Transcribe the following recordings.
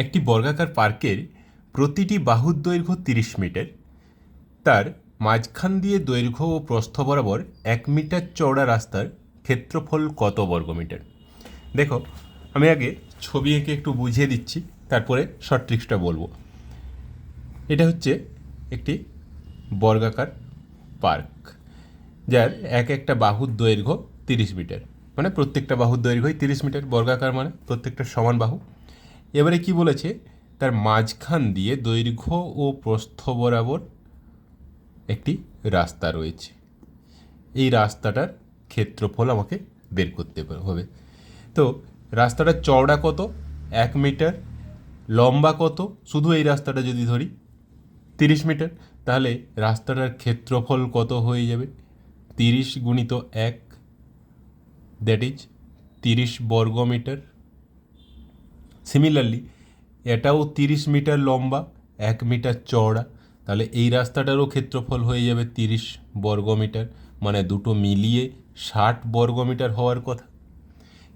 একটি বর্গাকার পার্কের প্রতিটি বাহুর দৈর্ঘ্য তিরিশ মিটার। তার মাঝখান দিয়ে দৈর্ঘ্য ও প্রস্থ বরাবর এক মিটার চওড়া রাস্তার ক্ষেত্রফল কত বর্গমিটার দেখো, আমি আগে ছবি এঁকে একটু বুঝিয়ে দিচ্ছি, তারপরে শর্ট ট্রিক্সটা বলব। এটা হচ্ছে একটি বর্গাকার পার্ক, যার এক একটা বাহুর দৈর্ঘ্য তিরিশ মিটার। মানে প্রত্যেকটা বাহুর দৈর্ঘ্যই তিরিশ মিটার, বর্গাকার মানে প্রত্যেকটা সমান বাহু। এবারে কি বলেছে? তার মাঝখান দিয়ে দৈর্ঘ্য ও প্রস্থ বরাবর একটি রাস্তা রয়েছে। এই রাস্তাটার ক্ষেত্রফল আমাকে বের করতে হবে। তো রাস্তাটার চওড়া কত? এক মিটার। লম্বা কত? শুধু এই রাস্তাটা যদি ধরি, তিরিশ মিটার। তাহলে রাস্তাটার ক্ষেত্রফল কত হয়ে যাবে? তিরিশ গুণিত এক দ্যাট ইজ তিরিশ বর্গ মিটার সিমিলারলি এটাও তিরিশ মিটার লম্বা, এক মিটার চওড়া। তাহলে এই রাস্তাটারও ক্ষেত্রফল হয়ে যাবে তিরিশ বর্গ মিটার মানে দুটো মিলিয়ে ষাট বর্গ মিটার হওয়ার কথা।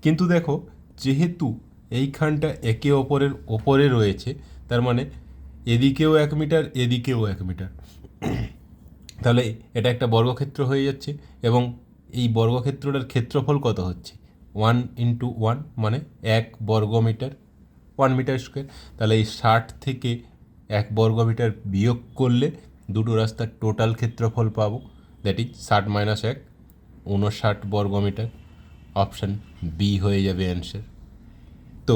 কিন্তু দেখো, যেহেতু এইখানটা একে অপরের ওপরে রয়েছে, তার মানে এদিকেও এক মিটার, এদিকেও এক মিটার। তাহলে এটা একটা বর্গক্ষেত্র হয়ে যাচ্ছে এবং এই বর্গক্ষেত্রটার ক্ষেত্রফল কত হচ্ছে? ওয়ান ইন্টু ওয়ান মানে এক বর্গ মিটার ওয়ান মিটার স্কোয়ার তাহলে এই ষাট থেকে এক বর্গ মিটার বিয়োগ করলে দুটো রাস্তার টোটাল ক্ষেত্রফল পাবো। দ্যাট ইজ ষাট মাইনাস এক উনষাট বর্গ মিটার অপশান বি হয়ে যাবে অ্যান্সার তো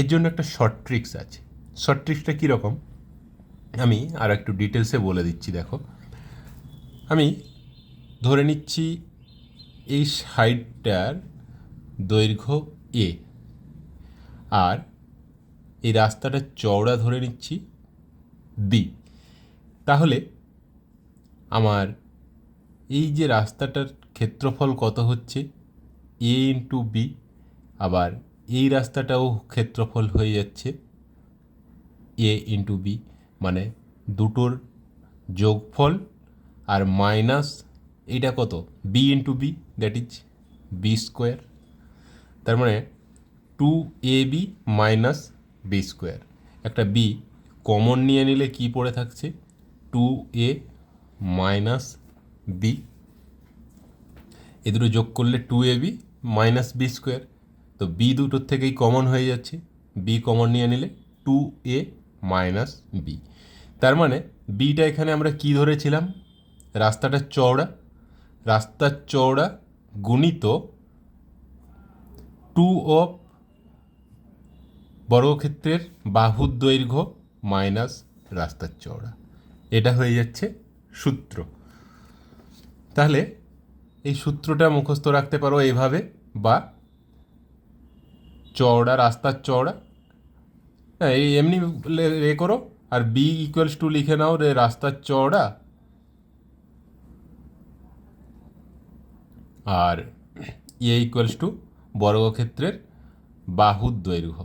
এর জন্য একটা শর্ট ট্রিক্স আছে। শর্ট ট্রিক্সটা কীরকম? আমি আর একটু ডিটেলসে বলে দিচ্ছি, দেখো। আমি ধরে নিচ্ছি এই সাইডটার দৈর্ঘ্য এ আর এই রাস্তাটার চওড়া ধরে নিচ্ছি বি তাহলে আমার এই যে রাস্তাটার ক্ষেত্রফল কত হচ্ছে? A into B. আবার এই রাস্তাটাও ক্ষেত্রফল হয়ে যাচ্ছে এ ইন্টু বি। মানে দুটোর যোগফল আর মাইনাস এইটা কত? B into B, that is B square. তার মানে two A B minus B square. একটা বি কমন নিয়ে নিলে কি পড়ে থাকছে? Two A minus B. এ দুটো যোগ করলে two A B minus B square. তো বি দুটোর থেকেই কমন হয়ে যাচ্ছে। বি কমন নিয়ে নিলে টু এ মাইনাস বি। তার মানে বিটা এখানে আমরা কি ধরেছিলাম? রাস্তাটা চওড়া। রাস্তার চওড়া গুণিত টু অফ বর্গক্ষেত্রের বাহুর দৈর্ঘ্য মাইনাস রাস্তার চওড়া। এটা হয়ে যাচ্ছে সূত্র। তাহলে এই সূত্রটা মুখস্থ রাখতে পারো এইভাবে, বা চওড়া, রাস্তার চওড়া। হ্যাঁ এই এমনি এ করো, আর বি ইকুয়ালস টু লিখে নাও রে রাস্তার চওড়া। আর এ ইকুয়ালস টু বর্গক্ষেত্রের বাহুর দৈর্ঘ্য।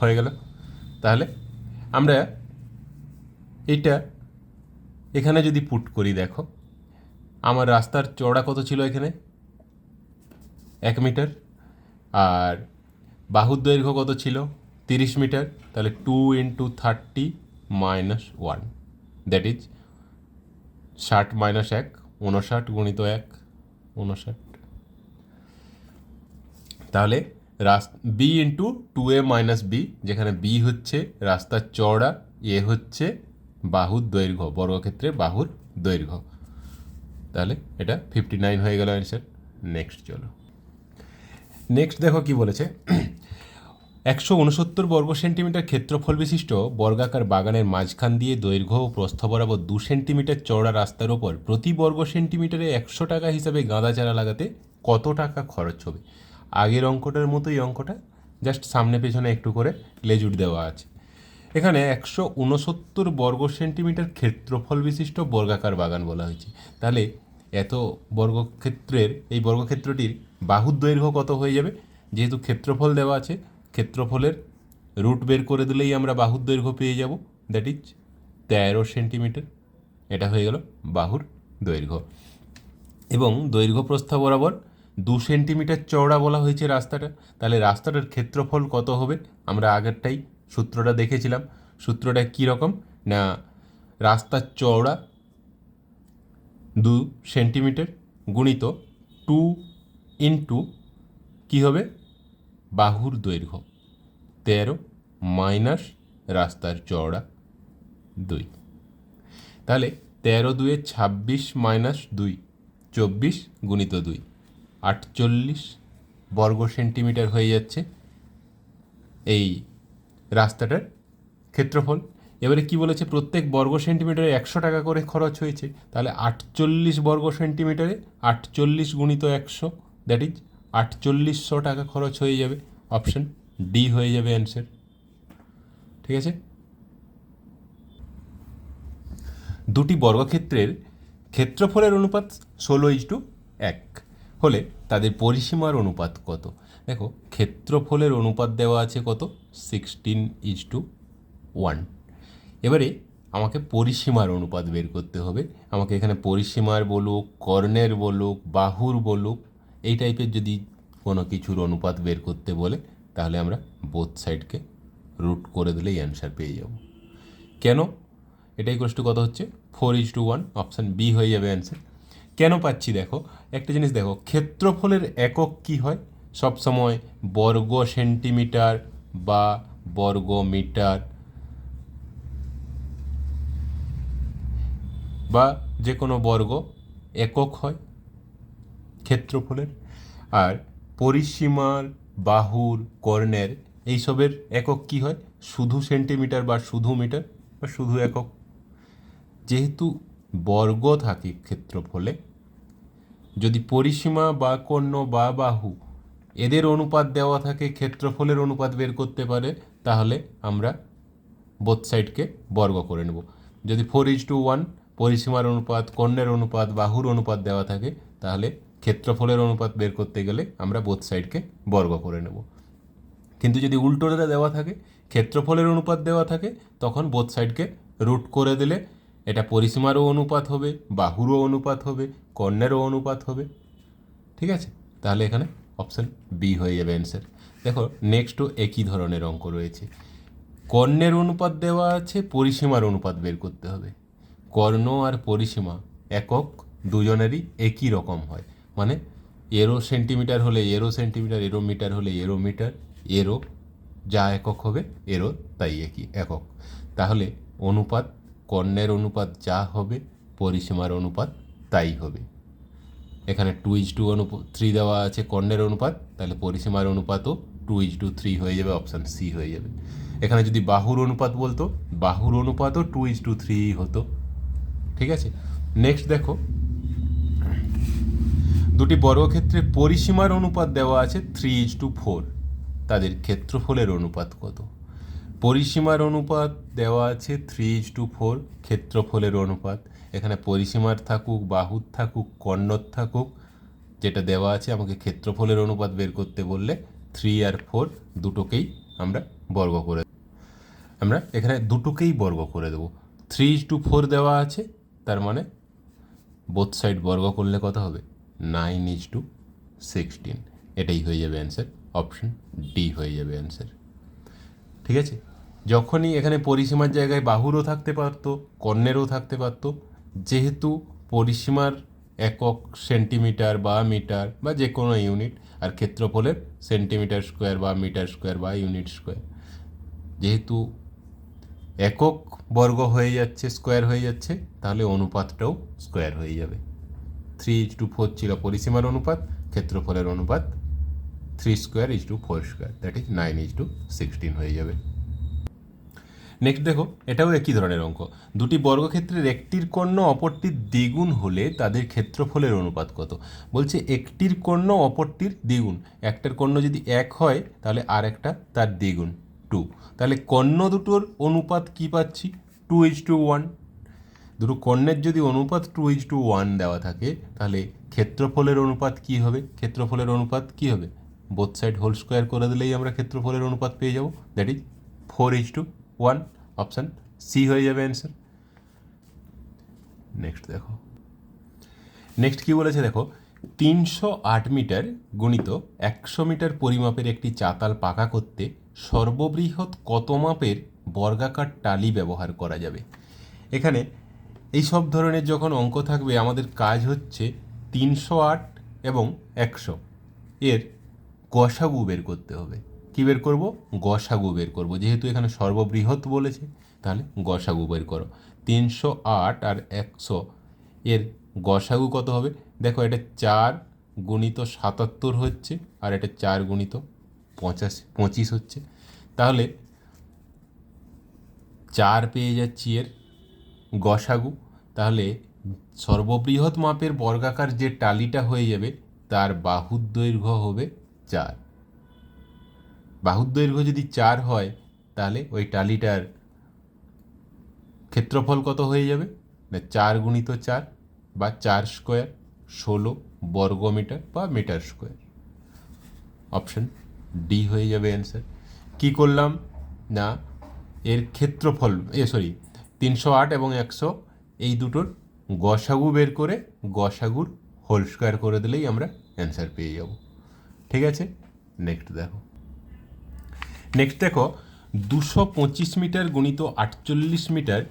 হয়ে গেল। তাহলে আমরা এইটা এখানে যদি পুট করি, দেখো, আমার রাস্তার চওড়া কত ছিল এখানে? এক মিটার। আর বাহুর দৈর্ঘ্য কত ছিল? তিরিশ মিটার। তাহলে two into thirty minus one that is ষাট মাইনাস এক উনষাট গুণিত এক উনষাট তাহলে রাস B into two A minus B যেখানে বি হচ্ছে রাস্তার চওড়া এ হচ্ছে বাহুর দৈর্ঘ্য, বর্গক্ষেত্রে বাহুর দৈর্ঘ্য। তাহলে এটা ফিফটি নাইন হয়ে গেল অ্যান্সার নেক্সট চলো। নেক্সট দেখো কি বলেছে। একশো উনসত্তর বর্গ সেন্টিমিটার ক্ষেত্রফল বিশিষ্ট বর্গাকার বাগানের মাঝখান দিয়ে দৈর্ঘ্য ও প্রস্থ বরাবর দু সেন্টিমিটার চওড়া রাস্তার ওপর প্রতি বর্গ সেন্টিমিটারে একশো টাকা হিসাবে গাঁদা চারা লাগাতে কত টাকা খরচ হবে? আগের অঙ্কটার মতোই অঙ্কটা জাস্ট সামনে পেছনে একটু করে লেজুট দেওয়া আছে। এখানে একশো উনসত্তর বর্গ সেন্টিমিটার ক্ষেত্রফল বিশিষ্ট বর্গাকার বাগান বলা হয়েছে। তাহলে এত বর্গক্ষেত্রের, এই বর্গক্ষেত্রটির বাহুর দৈর্ঘ্য কত হয়ে যাবে? যেহেতু ক্ষেত্রফল দেওয়া আছে, ক্ষেত্রফলের রুট বের করে দিলেই আমরা বাহুর দৈর্ঘ্য পেয়ে যাব। দ্যাট ইজ তেরো সেন্টিমিটার। এটা হয়ে গেল বাহুর দৈর্ঘ্য। এবং দৈর্ঘ্য প্রস্থ বরাবর দু সেন্টিমিটার চওড়া বলা হয়েছে রাস্তাটা। তাহলে রাস্তাটার ক্ষেত্রফল কত হবে? আমরা আগেরটাই সূত্রটা দেখেছিলাম। সূত্রটা কী রকম? না রাস্তার চওড়া দু সেন্টিমিটার গুণিত টু ইন্টু কী হবে? বাহুর দৈর্ঘ্য। তেরো মাইনাস রাস্তার চওড়া দুই। তাহলে তেরো দুয়ে ছাব্বিশ মাইনাস দুই, চব্বিশ গুণিত দুই। আটচল্লিশ বর্গ সেন্টিমিটার হয়ে যাচ্ছে এই রাস্তাটার ক্ষেত্রফল। এবারে কি বলেছে? প্রত্যেক বর্গ সেন্টিমিটারে একশো টাকা করে খরচ হয়েছে। তাহলে আটচল্লিশ বর্গ সেন্টিমিটারে আটচল্লিশ গুণিত একশো দ্যাট ইজ আটচল্লিশশো টাকা খরচ হয়ে যাবে। অপশন ডি হয়ে যাবে অ্যান্সার ঠিক আছে? দুটি বর্গক্ষেত্রের ক্ষেত্রফলের অনুপাত ষোলো ইজ টু এক। হলে তাদের পরিসীমার অনুপাত কত? দেখো, ক্ষেত্রফলের অনুপাত দেওয়া আছে কত? সিক্সটিন ইজ টু ওয়ান এবারে আমাকে পরিসীমার অনুপাত বের করতে হবে। আমাকে এখানে পরিসীমার বলুক, কর্ণের বলুক, বাহুর বলুক, এই টাইপের যদি কোনো কিছুর অনুপাত বের করতে বলে, তাহলে আমরা বোথ সাইডকে রুট করে দিলেই অ্যান্সার পেয়ে যাব। কেন? এটাই কষ্ট কত হচ্ছে? Four is to one option B হয়ে যাবে অ্যান্সার কেন পাচ্ছি? দেখো একটা জিনিস দেখো, ক্ষেত্রফলের একক কি হয়? সব সময় বর্গ সেন্টিমিটার বা বর্গ মিটার বা যে কোনো বর্গ একক হয় ক্ষেত্রফলের। আর পরিসীমার বাহুর কর্ণের এইসবের একক কি হয়? শুধু সেন্টিমিটার বা শুধু মিটার বা শুধু একক। যেহেতু বর্গ থাকে ক্ষেত্রফলে যদি পরিসীমা বা কর্ণ বা বাহু এদের অনুপাত দেওয়া থাকে, ক্ষেত্রফলের অনুপাত বের করতে পারে, তাহলে আমরা বোথ সাইডকে বর্গ করে নেব। যদি ফোর ইজ টু ওয়ান পরিসীমার অনুপাত, কর্ণের অনুপাত, বাহুর অনুপাত দেওয়া থাকে, তাহলে ক্ষেত্রফলের অনুপাত বের করতে গেলে আমরা বোথ সাইডকে বর্গ করে নেব। কিন্তু যদি উল্টোটা দেওয়া থাকে, ক্ষেত্রফলের অনুপাত দেওয়া থাকে, তখন বোথ সাইডকে রুট করে দিলে এটা পরিসীমারও অনুপাত হবে, বাহুরও অনুপাত হবে, কর্ণেরও অনুপাত হবে। ঠিক আছে? তাহলে এখানে অপশান বি হয়ে যাবে অ্যান্সার দেখো নেক্সটও একই ধরনের অঙ্ক রয়েছে। কর্ণের অনুপাত দেওয়া আছে, পরিসীমার অনুপাত বের করতে হবে। কর্ণ আর পরিসীমা একক, দুজনেরই একই রকম হয়। মানে এরো সেন্টিমিটার হলে এরো সেন্টিমিটার এরো মিটার হলে এরো মিটার এরো যা একক হবে এরো তাই একই, একক। তাহলে অনুপাত কর্ণের অনুপাত যা হবে, পরিসীমার অনুপাত তাই হবে। এখানে টু ইজ টু অনুপ থ্রি দেওয়া আছে কর্ণের অনুপাত, তাহলে পরিসীমার অনুপাতও টু ইজ টু থ্রি হয়ে যাবে অপশান সি হয়ে যাবে। এখানে যদি বাহুর অনুপাত বলতো, বাহুর অনুপাতও টু ইজ টু থ্রি হতো। ঠিক আছে? নেক্সট দেখো, দুটি বর্গক্ষেত্রের পরিসীমার অনুপাত দেওয়া আছে থ্রি ইজ টু ফোর তাদের ক্ষেত্রফলের অনুপাত কত? পরিসীমার অনুপাত দেওয়া আছে থ্রি ইজ টু ফোর ক্ষেত্রফলের অনুপাত। এখানে পরিসীমার থাকুক, বাহুর থাকুক, কর্ণর থাকুক, যেটা দেওয়া আছে আমাকে ক্ষেত্রফলের অনুপাত বের করতে বললে থ্রি আর ফোর দুটোকেই আমরা বর্গ করে আমরা এখানে দুটোকেই বর্গ করে দেবো। থ্রি ইজ টু ফোর দেওয়া আছে, তার মানে বোথ সাইড বর্গ করলে কত হবে? নাইন ইজ টু সিক্সটিন এটাই হয়ে যাবে অ্যান্সার অপশন ডি হয়ে যাবে অ্যান্সার ঠিক আছে? যখনই এখানে পরিসীমার জায়গায় বাহুরও থাকতে পারতো, কর্ণেরও থাকতে পারতো, যেহেতু পরিসীমার একক সেন্টিমিটার বা মিটার বা যে কোনো ইউনিট আর ক্ষেত্রফলের সেন্টিমিটার স্কোয়ার বা মিটার স্কোয়ার বা ইউনিট স্কোয়ার, যেহেতু একক বর্গ হয়ে যাচ্ছে, স্কোয়ার হয়ে যাচ্ছে, তাহলে অনুপাতটাও স্কোয়ার হয়ে যাবে। থ্রি টু ফোর ছিল পরিসীমার অনুপাত, ক্ষেত্রফলের অনুপাত three square is to four square that is nine is to sixteen হয়ে যাবে। নেক্সট দেখো, এটাও একই ধরনের অঙ্ক। দুটি বর্গক্ষেত্রের একটির কর্ণ অপরটির দ্বিগুণ হলে তাদের ক্ষেত্রফলের অনুপাত কত? বলছে একটির কর্ণ অপরটির দ্বিগুণ। একটার কর্ণ যদি এক হয়, তাহলে আর একটা তার দ্বিগুণ টু তাহলে কর্ণ দুটোর অনুপাত কি পাচ্ছি? টু ইজ টু ওয়ান দুটো কর্ণের যদি অনুপাত টু ইজ টু ওয়ান দেওয়া থাকে, তাহলে ক্ষেত্রফলের অনুপাত কি হবে? ক্ষেত্রফলের অনুপাত কি হবে? বোথ সাইড হোল স্কোয়ার করে দিলেই আমরা ক্ষেত্রফলের অনুপাত পেয়ে যাব। That is four is to one option C হয়ে যাবে অ্যান্সার নেক্সট দেখো। নেক্সট কি বলেছে দেখো? তিনশো আট মিটার গুণিত একশো মিটার পরিমাপের একটি চাতাল পাকা করতে সর্ববৃহৎ কত মাপের বর্গাকার টালি ব্যবহার করা যাবে? এখানে এই সব ধরনের যখন অঙ্ক থাকবে, আমাদের কাজ হচ্ছে তিনশো আট এবং একশো। এর গসাগু বের করতে হবে। কী বের করব? গসাগু বের করব। যেহেতু এখানে সর্ববৃহৎ বলেছে, তাহলে গসাগু বের করো। তিনশো আট আর একশো, এর গসাগু কত হবে? দেখো এটা চার গুণিত সাতাত্তর হচ্ছে, আর এটা চার গুণিত পঁচাশি, পঁচিশ হচ্ছে। তাহলে চার পেয়ে যাচ্ছি এর গসাগু। তাহলে সর্ববৃহৎ মাপের বর্গাকার যে টালিটা হয়ে যাবে, তার বাহুর দৈর্ঘ্য হবে চার। বাহুর দৈর্ঘ্য যদি চার হয়, তাহলে ওই টালিটার ক্ষেত্রফল কত হয়ে যাবে? না, চার গুণিত চার বা চার স্কোয়ার ষোলো বর্গ মিটার বা মিটার স্কোয়ার। অপশন ডি হয়ে যাবে অ্যান্সার। কী করলাম? না, এর ক্ষেত্রফল, এ সরি, তিনশো আট এবং একশো, এই দুটোর গসাগু বের করে গসাগুর হোল স্কোয়ার করে দিলেই আমরা অ্যান্সার পেয়ে যাব। ঠিক আছে? নেক্সট দেখো। নেক্সট দেখো, দুশো পঁচিশ মিটার গুণিত আটচল্লিশ মিটার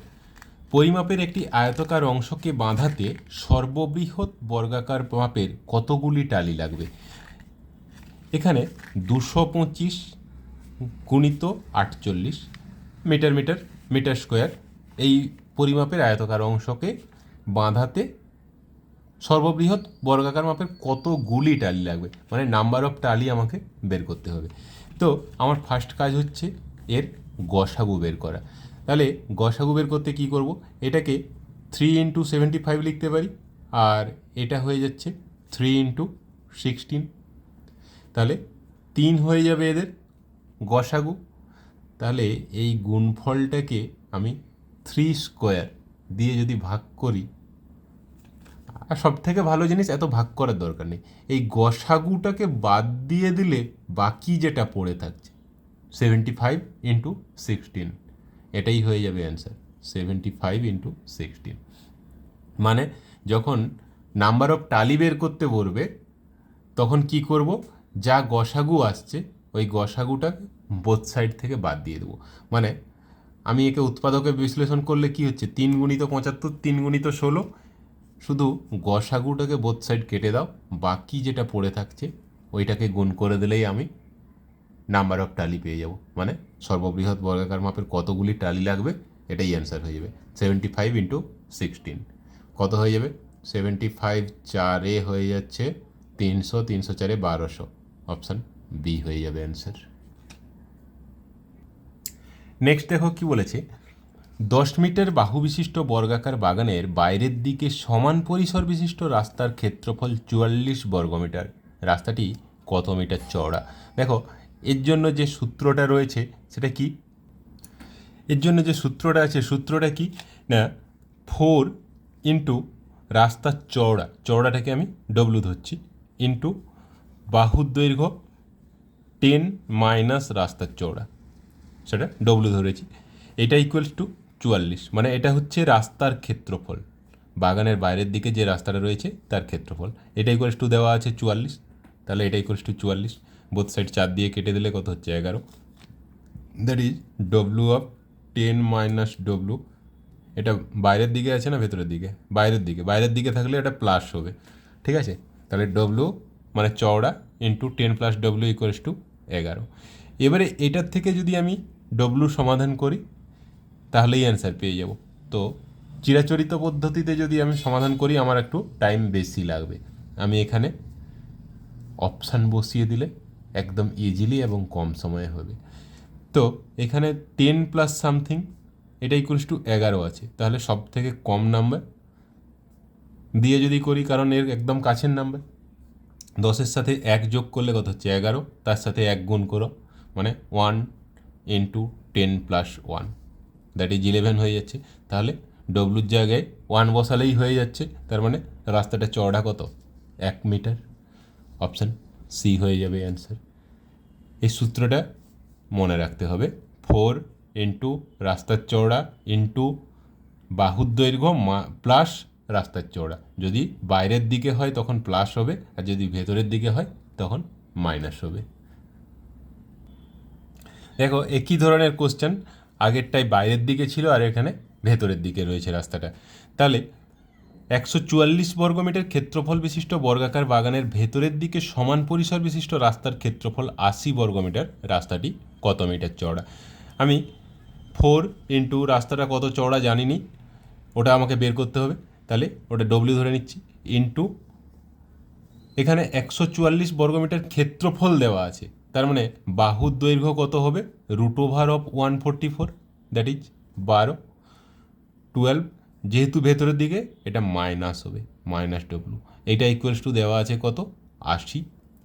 পরিমাপের একটি আয়তকার অংশকে বাঁধাতে সর্ববৃহৎ বর্গাকার মাপের কতগুলি টালি লাগবে? এখানে দুশো পঁচিশ গুণিত আটচল্লিশ মিটার মিটার মিটার স্কোয়ার এই পরিমাপের আয়তকার অংশকে বাঁধাতে সর্ববৃহৎ বর্গাকার মাপের কতগুলি টালি লাগবে? মানে নাম্বার অফ টালি আমাকে বের করতে হবে। তো আমার ফার্স্ট কাজ হচ্ছে এর গসাগু বের করা। তাহলে গসাগু বের করতে কী করব? এটাকে থ্রি ইন্টু সেভেন্টি ফাইভ লিখতে পারি, আর এটা হয়ে যাচ্ছে থ্রি ইন্টু সিক্সটিন তাহলে তিন হয়ে যাবে এদের গসাগু। তাহলে এই গুণফলটাকে আমি থ্রি স্কোয়ার দিয়ে যদি ভাগ করি আর সব থেকে ভালো জিনিস, এত ভাগ করার দরকার নেই। এই গসাগুটাকে বাদ দিয়ে দিলে বাকি যেটা পড়ে থাকছে সেভেন্টি ফাইভ ইন্টু সিক্সটিন এটাই হয়ে যাবে answer seventy five into sixteen মানে যখন নাম্বার অফ টালি বের করতে বলবে, তখন কি করব? যা গসাগু আসছে, ওই গসাগুটা বোথ সাইড থেকে বাদ দিয়ে দেবো। মানে আমি একে উৎপাদকে বিশ্লেষণ করলে কি হচ্ছে? তিন গুণিত পঁচাত্তর, তিন গুণিত ষোলো শুধু গসাগুটাকে বোথ সাইড কেটে দাও, বাকি যেটা পড়ে থাকছে, ওইটাকে গুণ করে দিলেই আমি নাম্বার অফ টালি পেয়ে যাব। মানে সর্ববৃহৎ বর্গাকার মাপের কতগুলি টালি লাগবে, এটাই অ্যান্সার হয়ে যাবে। সেভেন্টি ফাইভ ইন্টু সিক্সটিন কত হয়ে যাবে? সেভেন্টি ফাইভ চারে হয়ে যাচ্ছে তিনশো তিনশো চারে বারোশো। অপশান বি হয়ে যাবে অ্যান্সার নেক্সট দেখো কি বলেছে? দশ মিটার বাহু বিশিষ্ট বর্গাকার বাগানের বাইরের দিকে সমান পরিসর বিশিষ্ট রাস্তার ক্ষেত্রফল চুয়াল্লিশ বর্গমিটার। রাস্তাটি কত মিটার চওড়া? দেখো, এর জন্য যে সূত্রটা রয়েছে, সেটা কি? এর জন্য যে সূত্রটা আছে, সূত্রটা কি? না, ফোর ইন্টু রাস্তার চওড়া। চওড়াটাকে আমি ডব্লু ধরছি। ইন্টু বাহুর দৈর্ঘ্য টেন মাইনাস রাস্তার চওড়া। সেটা ডব্লু ধরেছি। এটা ইকুয়ালস টু চুয়াল্লিশ। মানে এটা হচ্ছে রাস্তার ক্ষেত্রফল। বাগানের বাইরের দিকে যে রাস্তাটা রয়েছে, তার ক্ষেত্রফল। এটা ইকুয়ালস টু দেওয়া আছে চুয়াল্লিশ। তাহলে এটা ইকুয়ালস টু চুয়াল্লিশ। বোথ সাইড চার দিয়ে কেটে দিলে কত হচ্ছে? এগারো। That is W of ten minus W এটা বাইরের দিকে আছে না ভেতরের দিকে? বাইরের দিকে। বাইরের দিকে থাকলে এটা প্লাস হবে। ঠিক আছে? তাহলে ডব্লু মানে চওড়া into ten plus W equals to এগারো। এবারে এটার থেকে যদি আমি ডব্লু সমাধান করি তাহলেই অ্যান্সার পেয়ে যাব। তো চিরাচরিত পদ্ধতিতে যদি আমি সমাধান করি, আমার একটু টাইম বেশি লাগবে। আমি এখানে অপশান বসিয়ে দিলে একদম ইজিলি এবং কম সময়ে হবে। তো এখানে টেন প্লাস সামথিং এটা ইকুয়ালস টু এগারো আছে। তাহলে সব থেকে কম নাম্বার দিয়ে যদি করি, কারণ এর একদম কাছের নাম্বার দশের সাথে এক যোগ করলে কত হচ্ছে? এগারো, তার সাথে এক গুণ করো মানে one into ten plus one that is eleven হয়ে যাচ্ছে, তাহলে ডব্লুর জায়গায় ওয়ান বসালেই হয়ে যাচ্ছে, তার মানে রাস্তাটা চওড়া কত? এক মিটার অপশান সি হয়ে যাবে অ্যান্সার এই সূত্রটা মনে রাখতে হবে। ফোর ইন্টু রাস্তার চওড়া ইন্টু বাহুর দৈর্ঘ্য প্লাস রাস্তার চওড়া। যদি বাইরের দিকে হয় তখন প্লাস হবে, আর যদি ভেতরের দিকে হয় তখন মাইনাস হবে। দেখো, একই ধরনের কোশ্চেন আগেরটাই বাইরের দিকে ছিল আর এখানে ভেতরের দিকে রয়েছে রাস্তাটা। তাহলে একশো চুয়াল্লিশ বর্গমিটার ক্ষেত্রফল বিশিষ্ট বর্গাকার বাগানের ভেতরের দিকে সমান পরিসর বিশিষ্ট রাস্তার ক্ষেত্রফল আশি বর্গমিটার রাস্তাটি কত মিটার চওড়া? আমি ফোর ইন্টু রাস্তাটা কত চওড়া জানিনি, ওটা আমাকে বের করতে হবে। তাহলে ওটা ডব্লিউ ধরে নিচ্ছি, ইন্টু এখানে একশো চুয়াল্লিশ বর্গমিটার ক্ষেত্রফল দেওয়া আছে। তার মানে বাহুর দৈর্ঘ্য কত হবে? Root over of one forty four that is বারো টুয়েলভ যেহেতু ভেতরের দিকে, এটা মাইনাস হবে মাইনাস ডব্লু এটা ইকুয়ালস টু দেওয়া আছে কত? আশি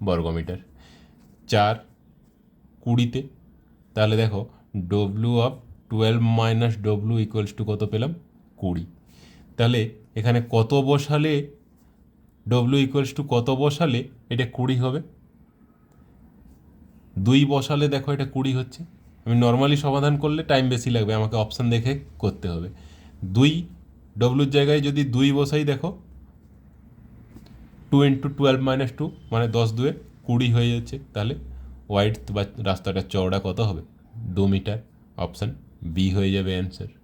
বর্গমিটার। চার, কুড়িতে, তাহলে দেখো W of twelve minus W equals to কত পেলাম? কুড়ি। তাহলে এখানে কত বসালে ডব্লু ইকুয়ালস টু কত বসালে, এটা কুড়ি হবে? দুই বসালে দেখো এটা কুড়ি হচ্ছে। আমি নর্মালি সমাধান করলে টাইম বেশি লাগবে, আমাকে অপশান দেখে করতে হবে। দুই ডব্লুর জায়গায় যদি দুই বসাই দেখো two into twelve minus two মানে দশ দুয়ে কুড়ি হয়ে যাচ্ছে। তাহলে হোয়াইট বা রাস্তাটা চওড়া কত হবে? দু মিটার অপশান বি হয়ে যাবে অ্যান্সার